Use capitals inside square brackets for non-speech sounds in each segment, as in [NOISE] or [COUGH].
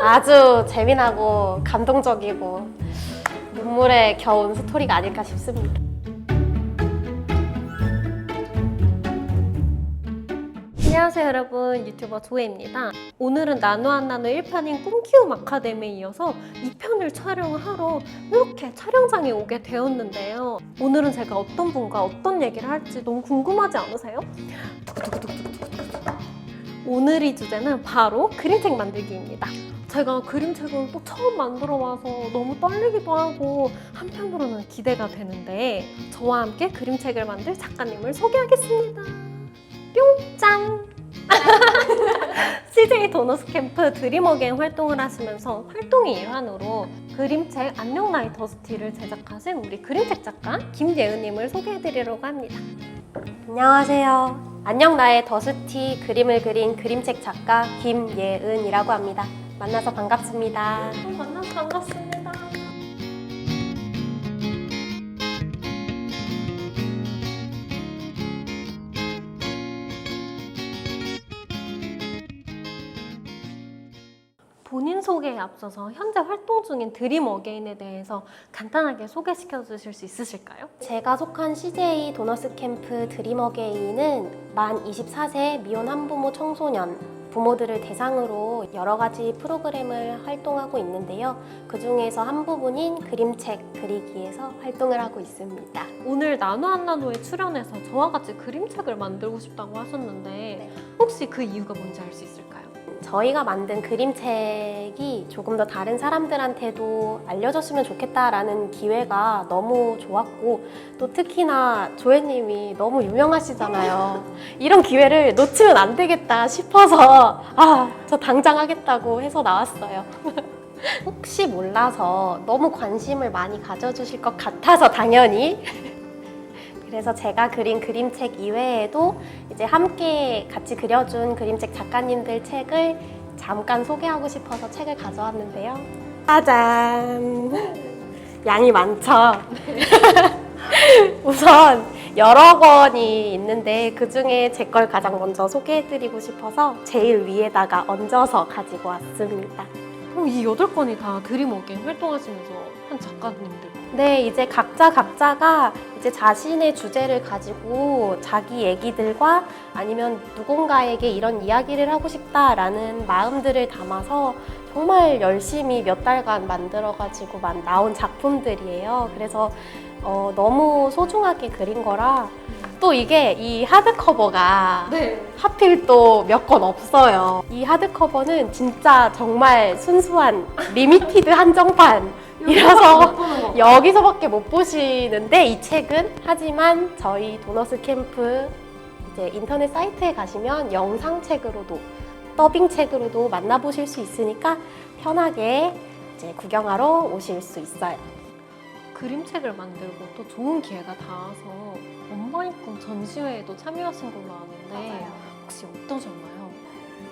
아주 재미나고 감동적이고 눈물에 겨운 스토리가 아닐까 싶습니다. 안녕하세요 여러분. 유튜버 조혜입니다. 오늘은 나노 1편인 꿈키움 아카데미에 이어서 2편을 촬영하러 이렇게 촬영장에 오게 되었는데요. 오늘은 제가 어떤 분과 어떤 얘기를 할지 너무 궁금하지 않으세요? 오늘의 주제는 바로 그림책 만들기입니다 제가 그림책을 또 처음 만들어 와서 너무 떨리기도 하고 한편으로는 기대가 되는데 저와 함께 그림책을 만들 작가님을 소개하겠습니다 뿅! [LAUGHS] CJ 도너스 캠프 드림어게인 활동을 하시면서 활동의 일환으로 그림책 안녕 나이 더스티를 제작하신 우리 그림책 작가 김예은님을 소개해드리려고 합니다. 안녕하세요. 안녕 나의 더스티 그림을 그린 그림책 작가 김예은이라고 합니다. 만나서 반갑습니다. 만나서 반갑습니다. 본인 소개에 앞서서 현재 활동 중인 드림 어게인에 대해서 간단하게 소개시켜 주실 수 있으실까요? 제가 속한 CJ 도너스 캠프 드림 어게인은 만 24세 미혼 한부모 청소년 부모들을 대상으로 여러 가지 프로그램을 활동하고 있는데요. 그 중에서 한 부분인 그림책 그리기에서 활동을 하고 있습니다. 오늘 나노 한 나노에 출연해서 저와 같이 그림책을 만들고 싶다고 하셨는데 혹시 그 이유가 뭔지 알 수 있을까요? 저희가 만든 그림책이 조금 더 다른 사람들한테도 알려졌으면 좋겠다라는 기회가 너무 좋았고 또 특히나 조혜님이 너무 유명하시잖아요. [LAUGHS] 이런 기회를 놓치면 안 되겠다 싶어서 아, 저 당장 하겠다고 해서 나왔어요. [LAUGHS] 혹시 몰라서 너무 관심을 많이 가져주실 것 같아서 당연히 [LAUGHS] 그래서 제가 그린 그림책 이외에도 이제 함께 같이 그려준 그림책 작가님들 책을 잠깐 소개하고 싶어서 책을 가져왔는데요. 짜잔! 양이 많죠? [LAUGHS] 우선 여러 권이 있는데 그 중에 제 걸 가장 먼저 소개해드리고 싶어서 제일 위에다가 얹어서 가지고 왔습니다. 어, 이 여덟 건이 다 드림 어게인 활동하시면서 한 작가님들. 네, 이제 각자 각자가 이제 자신의 주제를 가지고 자기 얘기들과 아니면 누군가에게 이런 이야기를 하고 싶다라는 마음들을 담아서 정말 열심히 몇 달간 만들어가지고 만- 나온 작품들이에요. 그래서 어, 너무 소중하게 그린 거라 또 이게 이 하드커버가 네. 하필 또몇권 없어요. 이 하드커버는 진짜 정말 순수한 리미티드 한정판. 이라서 여기서밖에 못 보시는데 이 책은 하지만 저희 도너스 캠프 이제 인터넷 사이트에 가시면 영상 책으로도 더빙 책으로도 만나보실 수 있으니까 편하게 이제 구경하러 오실 수 있어요. 그림책을 만들고 또 좋은 기회가 닿아서 엄마의 꿈 전시회에도 참여하신 걸로 아는데 혹시 어떠셨나요?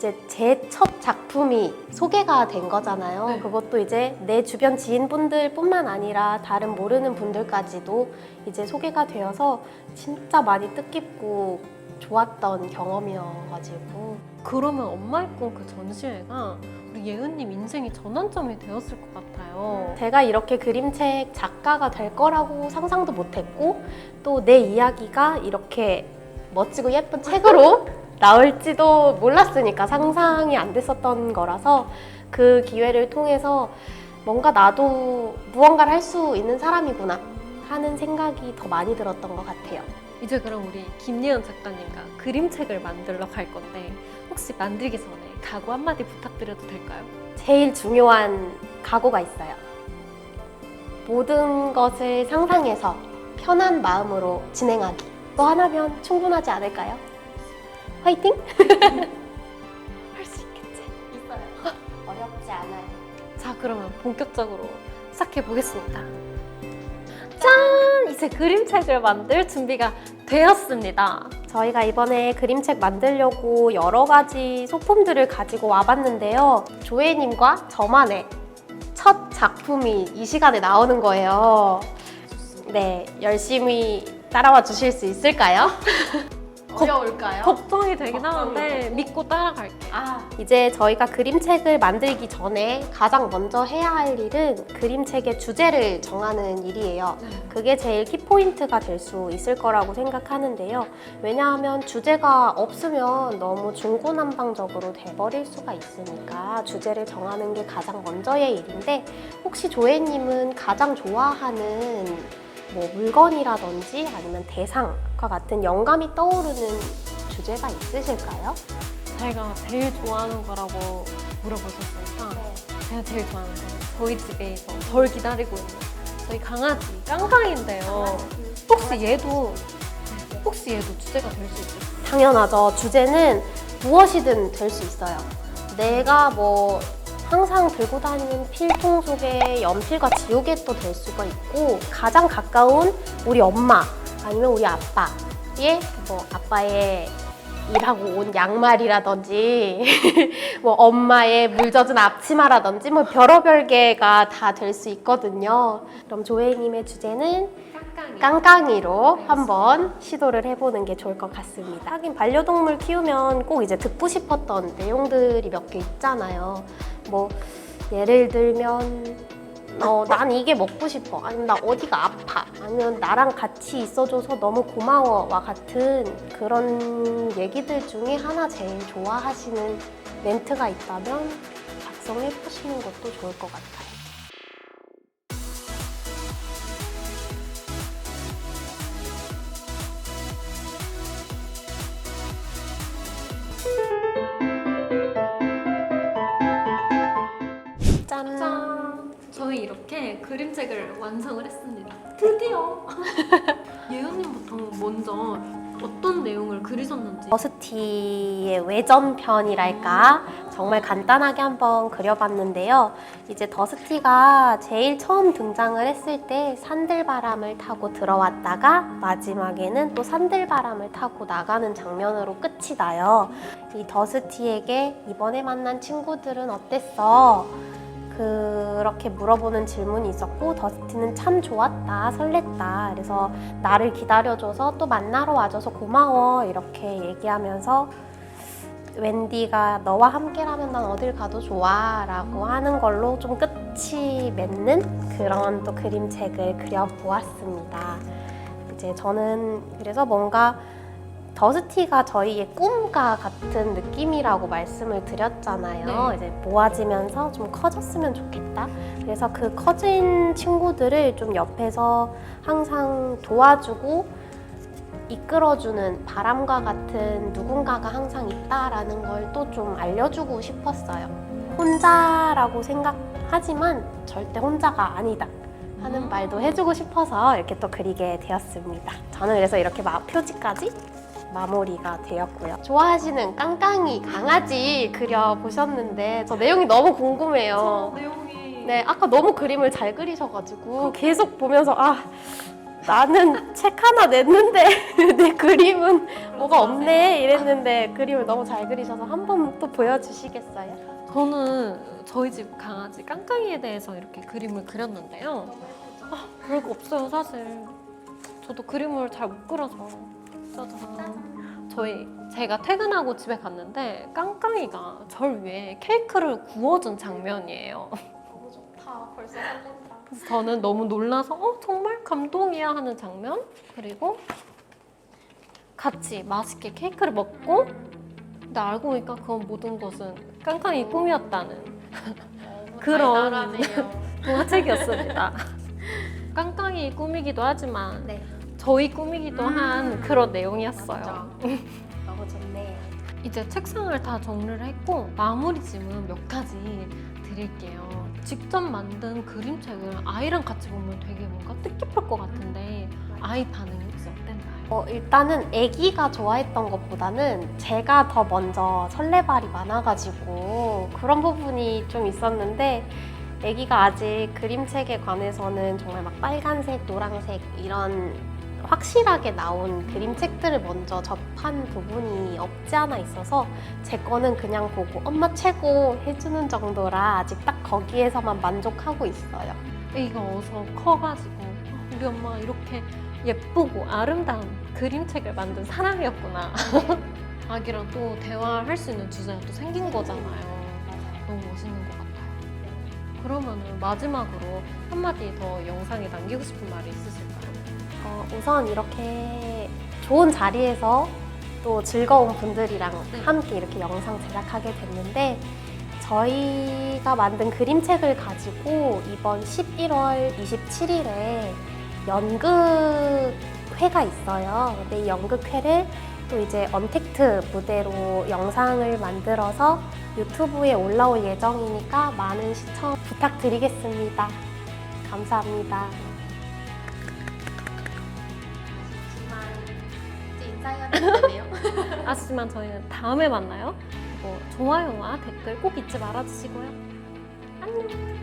이제 제 첫 작품이 소개가 된 거잖아요. 네. 그것도 이제 내 주변 지인분들 뿐만 아니라 다른 모르는 분들까지도 이제 소개가 되어서 진짜 많이 뜻깊고 좋았던 경험이어가지고 그러면 엄마의 꿈그 전시회가 우리 예은님 인생의 전환점이 되었을 것 같아요. 제가 이렇게 그림책 작가가 될 거라고 상상도 못했고 또 내 이야기가 이렇게 멋지고 예쁜 책으로 [LAUGHS] 나올지도 몰랐으니까 상상이 안 됐었던 거라서 그 기회를 통해서 뭔가 나도 무언가를 할 수 있는 사람이구나 하는 생각이 더 많이 들었던 것 같아요. 이제 그럼 우리 김예은 작가님과 그림책을 만들러 갈 건데 혹시 만들기 전에 각오 한마디 부탁드려도 될까요? 제일 중요한 각오가 있어요. 모든 것을 상상해서 편한 마음으로 진행하기. 또 하나면 충분하지 않을까요? 화이팅! [LAUGHS] 할 수 있겠지? 있어요. [LAUGHS] 어렵지 않아요. 자, 그러면 본격적으로 시작해 보겠습니다. 짠! 이제 그림책을 만들 준비가 되었습니다. 저희가 이번에 그림책 만들려고 여러 가지 소품들을 가지고 와봤는데요. 조혜님과 저만의 첫 작품이 이 시간에 나오는 거예요. 네, 열심히 따라와 주실 수 있을까요? [LAUGHS] 어려울까요? 걱정이 되긴 하는데 되고. 믿고 따라갈게요. 아, 이제 저희가 그림책을 만들기 전에 가장 먼저 해야 할 일은 그림책의 주제를 정하는 일이에요. 그게 제일 키포인트가 될 수 있을 거라고 생각하는데요. 왜냐하면 주제가 없으면 너무 중구난방적으로 돼버릴 수가 있으니까 주제를 정하는 게 가장 먼저의 일인데 혹시 조혜님은 가장 좋아하는 뭐 물건이라든지 아니면 대상 과 같은 영감이 떠오르는 주제가 있으실까요? 제가 제일 좋아하는 거라고 물어보셨으니까 제가 제일 좋아하는 건 저희 집에서 절 기다리고 있는 저희 강아지 깡깡인데요. 혹시 얘도 혹시 얘도 주제가 될 수 있을까요? 당연하죠. 주제는 무엇이든 될 수 있어요. 내가 뭐 항상 들고 다니는 필통 속에 연필과 지우개도 될 수가 있고 가장 가까운 우리 엄마 아니면 우리 아빠의 뭐 아빠의 일하고 온 양말이라든지 [LAUGHS] 뭐 엄마의 물 젖은 앞치마라든지 뭐 별의별 개가 다 될 수 있거든요. 그럼 조혜님의 주제는 깡깡이 로 한번 시도를 해보는 게 좋을 것 같습니다. 하긴 반려동물 키우면 꼭 이제 듣고 싶었던 내용들이 몇 개 있잖아요. 뭐 예를 들면 어, 난 이게 먹고 싶어. 아니면 나 어디가 아파. 아니면 나랑 같이 있어줘서 너무 고마워와 같은 그런 얘기들 중에 하나 제일 좋아하시는 멘트가 있다면 작성해 보시는 것도 좋을 것 같아요. 그림책을 완성을 했습니다. 드디어! [LAUGHS] 예은님 보통 먼저 어떤 내용을 그리셨는지 버스티의 외전편이랄까 정말 간단하게 한번 그려봤는데요. 이제 더스티가 제일 처음 등장을 했을 때 산들바람을 타고 들어왔다가 마지막에는 또 산들바람을 타고 나가는 장면으로 끝이 나요. 이 더스티에게 이번에 만난 친구들은 어땠어? 그렇게 물어보는 질문이 있었고 더스티는 참 좋았다 설렜다 그래서 나를 기다려줘서 또 만나러 와줘서 고마워 이렇게 얘기하면서 웬디가 너와 함께라면 난 어딜 가도 좋아 라고 하는 걸로 좀 끝이 맺는 그런 또 그림책을 그려보았습니다. 이제 저는 그래서 뭔가 더스티가 저희의 꿈과 같은 느낌이라고 말씀을 드렸잖아요. 네. 이제 모아지면서 좀 커졌으면 좋겠다. 그래서 그 커진 친구들을 좀 옆에서 항상 도와주고 이끌어주는 바람과 같은 누군가가 항상 있다라는 걸 또 좀 알려주고 싶었어요. 혼자라고 생각하지만 절대 혼자가 아니다. 하는 말도 해주고 싶어서 이렇게 또 그리게 되었습니다. 저는 그래서 이렇게 마, 표지까지 마무리가 되었고요. 좋아하시는 깡깡이 강아지 그려보셨는데 저 내용이 너무 궁금해요. 내용이 네, 아까 너무 그림을 잘 그리셔가지고 계속 보면서 아 나는 책 하나 냈는데 [LAUGHS] 내 그림은 뭐가 없네 이랬는데 그림을 너무 잘 그리셔서 한 번 또 보여주시겠어요? 저는 저희 집 강아지 깡깡이에 대해서 이렇게 그림을 그렸는데요. 아, 별거 없어요, 사실. 저도 그림을 잘 못 그려서. 짜잔. 저희 제가 퇴근하고 집에 갔는데 깡깡이가 절 위에 케이크를 구워준 장면이에요. 너무 좋다. 벌써 설렌다. 그래서 저는 너무 놀라서 어 정말 감동이야 하는 장면 그리고 같이 맛있게 케이크를 먹고 근데 알고 보니까 그건 모든 것은 깡깡이 꿈이었다는 [LAUGHS] 그런 [LAUGHS] 동화책이었습니다. 깡깡이 꿈이기도 하지만 네. 저희 꿈이기도 한 그런 내용이었어요. [LAUGHS] 너무 좋네요. 이제 책상을 다 정리를 했고 마무리 질문 몇 가지 드릴게요. 직접 만든 그림책을 아이랑 같이 보면 되게 뭔가 뜻깊을 것 같은데 아이 반응이 혹시 어땠나요? 어, 일단은 아기가 좋아했던 것보다는 제가 더 먼저 설레발이 많아가지고 그런 부분이 좀 있었는데 아기가 아직 그림책에 관해서는 정말 막 빨간색, 노란색 이런 확실하게 나온 그림책들을 먼저 접한 부분이 없지 않아 있어서 제 거는 그냥 보고 엄마 최고 해주는 정도라 아직 딱 거기에서만 만족하고 있어요. 애가 어서 커가지고 아, 우리 엄마 이렇게 예쁘고 아름다운 그림책을 만든 사람이었구나. [LAUGHS] 아기랑 또 대화할 수 있는 주제가 또 생긴 거잖아요. 너무 멋있는 것 같아요. 그러면은 마지막으로 한마디 더 영상에 남기고 싶은 말이 있으실까요? 어, 우선 이렇게 좋은 자리에서 또 즐거운 분들이랑 네. 함께 이렇게 영상 제작하게 됐는데 저희가 만든 그림책을 가지고 이번 11월 27일에 연극회가 있어요. 근데 이 연극회를 또 이제 언택트 무대로 영상을 만들어서 유튜브에 올라올 예정이니까 많은 시청 부탁드리겠습니다. 감사합니다. 짜야 되네요. 아쉽지만 저희는 다음에 만나요. 뭐 좋아요와 댓글 꼭 잊지 말아주시고요. 안녕.